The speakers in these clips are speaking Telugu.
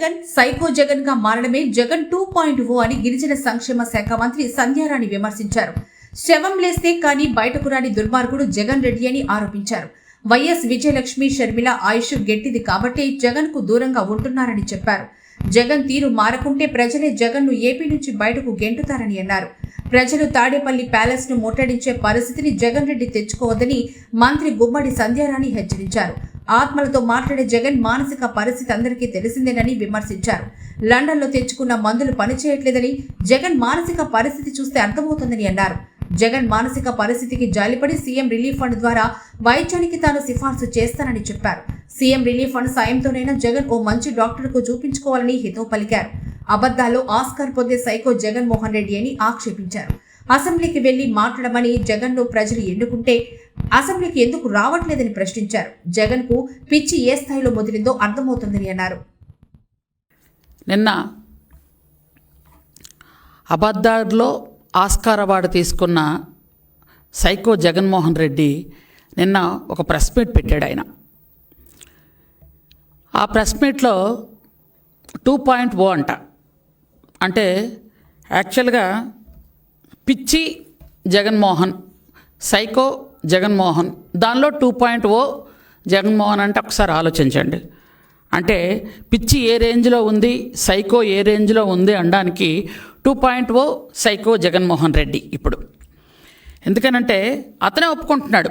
జగన్ సైకో జగన్గా మారడమే జగన్ టూ పాయింట్ ఓ అని గిరిజన సంక్షేమ శాఖ మంత్రి సంధ్యారాణి విమర్శించారు. శవం లేస్తే కానీ బయటకు రాని దుర్మార్గుడు జగన్ రెడ్డి అని ఆరోపించారు. వైఎస్ విజయలక్ష్మి షర్మిల ఆయుష్ గట్టిది కాబట్టి జగన్కు దూరంగా ఉంటున్నారని చెప్పారు. జగన్ తీరు మారకుంటే ప్రజలే జగన్ను ఏపీ నుంచి బయటకు గెంటుతారని అన్నారు. ప్రజలు తాడేపల్లి ప్యాలెస్ను ముట్టడించే పరిస్థితిని జగన్ రెడ్డి తెచ్చుకోవద్దని మంత్రి గుమ్మడి సంధ్యారాణి హెచ్చరించారు. ఆత్మలతో మాట్లాడే జగన్ మానసిక పరిస్థితి అందరికీ తెలిసిందేనని విమర్శించారు. లండన్లో తెచ్చుకున్న మందులు పనిచేయట్లేదని జగన్ మానసిక పరిస్థితి చూస్తే అర్థమవుతుందని అన్నారు. జగన్ మానసిక పరిస్థితికి జాలిపడి సీఎం రిలీఫ్ ఫండ్ ద్వారా వైద్యానికి తాను సిఫార్సు చేస్తానని చెప్పారు. సీఎం రిలీఫ్ ఫండ్ సాయంతోనైనా జగన్ ఓ మంచి డాక్టర్కు చూపించుకోవాలని హితవు పలికారు. అబద్ధాల్లో ఆస్కార్ పొందే సైకో జగన్మోహన్ రెడ్డి అని ఆక్షేపించారు. అసెంబ్లీకి వెళ్ళి మాట్లాడమని జగన్ను ప్రజలు ఎన్నుకుంటే అసెంబ్లీకి ఎందుకు రావట్లేదని ప్రశ్నించారు. జగన్కు పిచ్చి ఏ స్థాయిలో ముదిరిందో అర్థమవుతుందని అన్నారు. నిన్న అబద్దార్లో ఆస్కార్ అవార్డు తీసుకున్న సైకో జగన్మోహన్ రెడ్డి నిన్న ఒక ప్రెస్ మీట్ పెట్టాడు ఆయన. ఆ ప్రెస్ మీట్లో టూ పాయింట్ ఓ అంట. అంటే యాక్చువల్గా పిచ్చి జగన్మోహన్ సైకో జగన్మోహన్ దానిలో టూ పాయింట్ ఓ జగన్మోహన్ అంటే ఒకసారి ఆలోచించండి. అంటే పిచ్చి ఏ రేంజ్లో ఉంది సైకో ఏ రేంజ్లో ఉంది అనడానికి two point O psycho Jaganmohan Reddy ఇప్పుడు. ఎందుకనంటే అతనే ఒప్పుకుంటున్నాడు.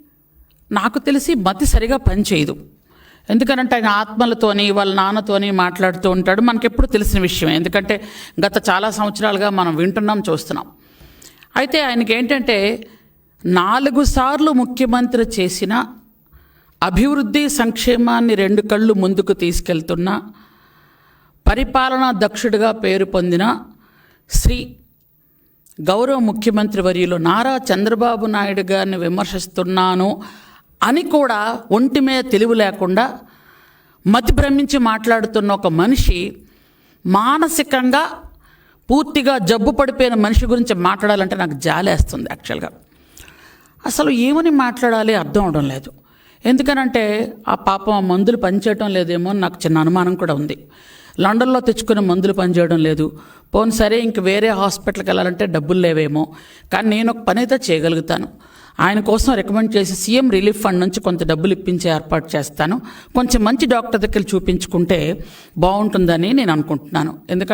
నాకు తెలిసి మతి సరిగా పనిచేయదు. ఎందుకనంటే ఆయన ఆత్మలతోని వాళ్ళ నాన్నతోని మాట్లాడుతూ ఉంటాడు. మనకెప్పుడు తెలిసిన విషయమే. ఎందుకంటే గత చాలా సంవత్సరాలుగా మనం వింటున్నాం చూస్తున్నాం. అయితే ఆయనకి ఏంటంటే నాలుగు సార్లు ముఖ్యమంత్రి చేసిన అభివృద్ధి సంక్షేమాన్ని రెండు కళ్ళు ముందుకు తీసుకెళ్తున్న పరిపాలనా దక్షుడిగా పేరు పొందిన శ్రీ గౌరవ ముఖ్యమంత్రి వర్యులు నారా చంద్రబాబు నాయుడు గారిని విమర్శిస్తున్నాను అని కూడా ఒంటి మీద తెలివి లేకుండా మతి భ్రమించి మాట్లాడుతున్న ఒక మనిషి మానసికంగా పూర్తిగా జబ్బు పడిపోయిన మనిషి గురించి మాట్లాడాలంటే నాకు జాలేస్తుంది యాక్చువల్గా. అసలు ఏమని మాట్లాడాలి అర్థం అవడం లేదు. ఎందుకనంటే ఆ పాపం ఆ మందులు పనిచేయడం లేదేమో అని నాకు చిన్న అనుమానం కూడా ఉంది. లండన్లో తెచ్చుకునే మందులు పనిచేయడం లేదు. పోను సరే ఇంక వేరే హాస్పిటల్కి వెళ్ళాలంటే డబ్బులు లేవేమో. కానీ నేను ఒక పని అయితే చేయగలుగుతాను. ఆయన కోసం రికమెండ్ చేసి సీఎం రిలీఫ్ ఫండ్ నుంచి కొంత డబ్బులు ఇప్పించే ఏర్పాటు చేస్తాను. కొంచెం మంచి డాక్టర్ దగ్గర చూపించుకుంటే బాగుంటుందని నేను అనుకుంటున్నాను. ఎందుకంటే